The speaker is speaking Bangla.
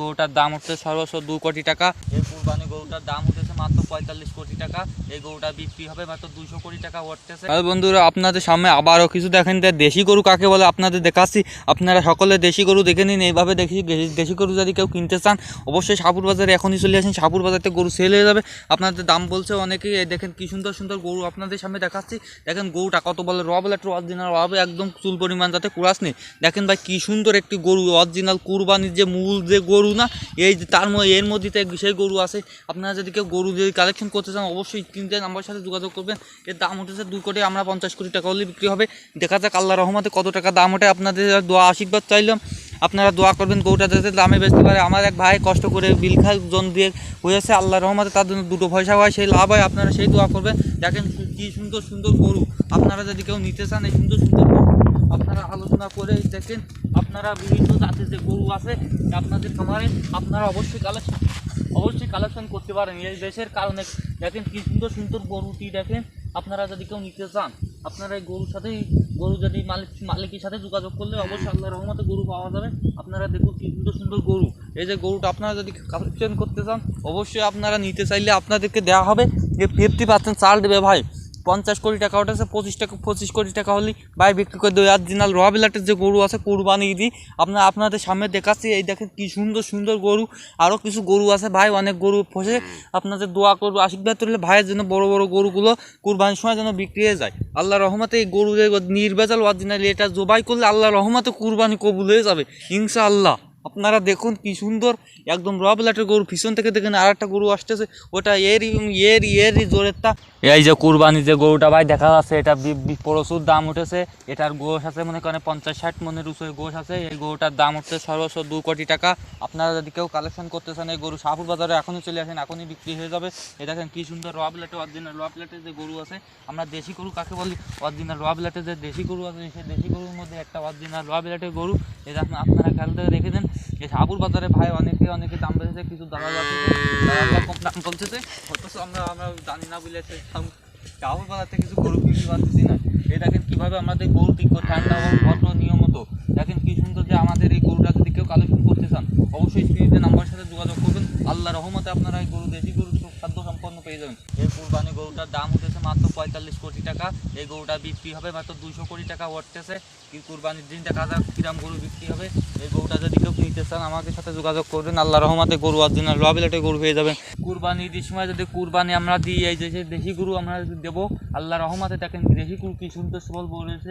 গরুটার দাম হচ্ছে সর্বোচ্চ দু কোটি টাকা। এই কুরবানি গরুটার দাম উঠেছে মাত্র পঁয়তাল্লিশ কোটি টাকা। এই গরুটা বিক্রি হবে মাত্র দুশো কোটি টাকা বন্ধুরা, আপনাদের সামনে আবারও কিছু দেখেন। দেশি গরু কাকে বলে আপনাদের দেখাচ্ছি। আপনারা সকলে দেশি গরু দেখে নিন, এইভাবে দেখি। দেশি গরু যদি কেউ কিনতে চান, অবশ্যই সাপুর বাজারে এখনই চলে আসেন। সাপুর বাজারতে গরু সেল হয়ে যাবে। আপনাদের দাম বলছে অনেকেই দেখেন কি সুন্দর সুন্দর গরু আপনাদের সামনে দেখাচ্ছি। দেখেন গরুটা কত বলে র বলে একটু অরিজিনাল হবে একদম চুল পরিমাণ যাতে কুড়াস নেই। দেখেন ভাই, কি সুন্দর একটি গরু অরিজিনাল কুরবানির যে মূল যে গরু না, এই তার এর মধ্যে সেই গরু আছে। আপনারা যদি কেউ গরু যদি কালেকশন করতে চান, অবশ্যই কিনতে আমার সাথে যোগাযোগ করবেন। এর দাম উঠেছে দুই কোটি, আমরা পঞ্চাশ কোটি টাকা হলে বিক্রি হবে। দেখা যাক আল্লাহ রহমতে কত টাকা দাম ওঠে। আপনাদের দোয়া আশীর্বাদ চাইলাম, আপনারা দোয়া করবেন গরুটা যাতে দামে বেচতে পারে। আমার এক ভাই কষ্ট করে বিল খাল জন দিয়ে হয়েছে আল্লাহ রহমতে তার জন্য দুটো পয়সা হয়, সেই লাভ হয়। আপনারা সেই দোয়া করবেন। দেখেন কি সুন্দর সুন্দর গরু। আপনারা যদি কেউ নিতে চান এই সুন্দর সুন্দর গরু, আপনারা আলোচনা করে দেখেন, আপনারা বিভিন্ন জাতের যে গরু আছে, আপনাদের খামারে, আপনারা অবশ্যই কালেকশন অবশ্যই কালেকশন করতে পারেন। এই দেশের কারণে দেখেন কি সুন্দর সুন্দর গরুটি দেখেন। আপনারা যদি কেউ নিতে চান, আপনারা এই গরুর সাথেই, গরু যদি মালিক, মালিকের সাথে যোগাযোগ করলে অবশ্যই আল্লাহ রহমতে গরু পাওয়া যাবে। আপনারা দেখুন কি সুন্দর সুন্দর গরু। এই যে গরুটা আপনারা যদি কালেকশন করতে চান, অবশ্যই আপনারা নিতে চাইলে আপনাদেরকে দেওয়া হবে যে ফিফটি পার্সেন্ট চাল দেবে ভাই। পঞ্চাশ কোটি টাকা ওঠেছে পঁচিশ টাকা, পঁচিশ কোটি টাকা হলেই ভাই বিক্রি করে দেয় দেবে অরিজিনাল রবিলাটের যে গরু আছে, কুরবানি দিই। আপনার, আপনাদের সামনে দেখাচ্ছি, এই দেখেন কি সুন্দর সুন্দর গরু। আরও কিছু গরু আছে ভাই, অনেক গরু ফসে আপনাদের দোয়া করব, আশীর্বাদ করলে ভাইয়ের জন্য বড় বড় গরুগুলো কুরবানির সময় যেন বিক্রি হয়ে যায়। আল্লাহ রহমতে এই গরু নির্বেজাল অরিজিনাল এটা জবাই করলে আল্লাহ রহমতে কুরবানি কবুল হয়ে যাবে ইনশা আল্লাহ আপনারা দেখুন কি সুন্দর, একদম রবিলাটের গরু, পিছন থেকে দেখেন আর একটা গরু আসতেছে, ওটা এরই এর এরই জোরের তা। এই যে কুরবানি যে গরুটা ভাই, দেখা যাচ্ছে এটা প্রচুর দাম উঠেছে, এটার গোশ আছে মনে করেন পঞ্চাশ ষাট মনের উঁচুর গোশ আছে, এই গরুটার দাম উঠছে সর্বোচ্চ দু কোটি টাকা। আপনারা যদি কেউ কালেকশন করতে চান এই গরু, শাহপুর বাজারে এখনই চলে আসেন, এখনই বিক্রি হয়ে যাবে। এই দেখেন কি সুন্দর র প্লেটে অরিজিনাল র প্লেটের যে গরু আছে, আমরা দেশি গরু কাকে বলি? অরিজিনাল র প্লেটের যে দেশি গরু আছে, সেই দেশি গরুর মধ্যে একটা অরিজিনাল র প্লেটের গরু। এটা আপনারা করে রেখে দেন এই শাহপুর বাজারে ভাই অনেকে অনেকে দাম বেড়েছে কিছু দালাল আছে দালালরা কম, দাম বলতেছে অথচ আমরা আমরা জানি না বলে শাহপুর বাজার থেকে কিছু গরু কিনতে পারতেছি না। এই দেখেন কীভাবে আমাদের গরু ঠিক করে ঠান্ডা এবং ভদ্র নিয়মিত দেখেন কি সুন্দর যে আমাদের এই গরুটা যদি কেউ কালেকশন করতে চান, অবশ্যই স্ক্রিনে নাম্বারের সাথে যোগাযোগ করবেন। আল্লাহ রহমতে আপনারা এই গরু, দেশি গরু খাদ্য সম্পন্ন পেয়ে যাবেন। এই কুরবানি গরুটার দাম উঠেছে মাত্র পঁয়তাল্লিশ কোটি টাকা। এই গরুটা বিক্রি হবে মাত্র দুশো কোটি টাকা উঠতেছে। কি কুরবানির দিন দেখা যাক কিরাম গরু বিক্রি হবে। এই গরুটা নিতে চান আমাদের সাথে যোগাযোগ করবেন। আল্লাহ রহমাতে গরু অরিজিনাল রবিলাটে গরু হয়ে যাবেন কুরবানি ঈদের সময় যদি কুরবানি আমরা দিই, এই যে দেশি গরু আমরা যদি দেবো আল্লাহ রহমাতে দেখেন দেশি গরু কি সুন্দর সবল বলেছে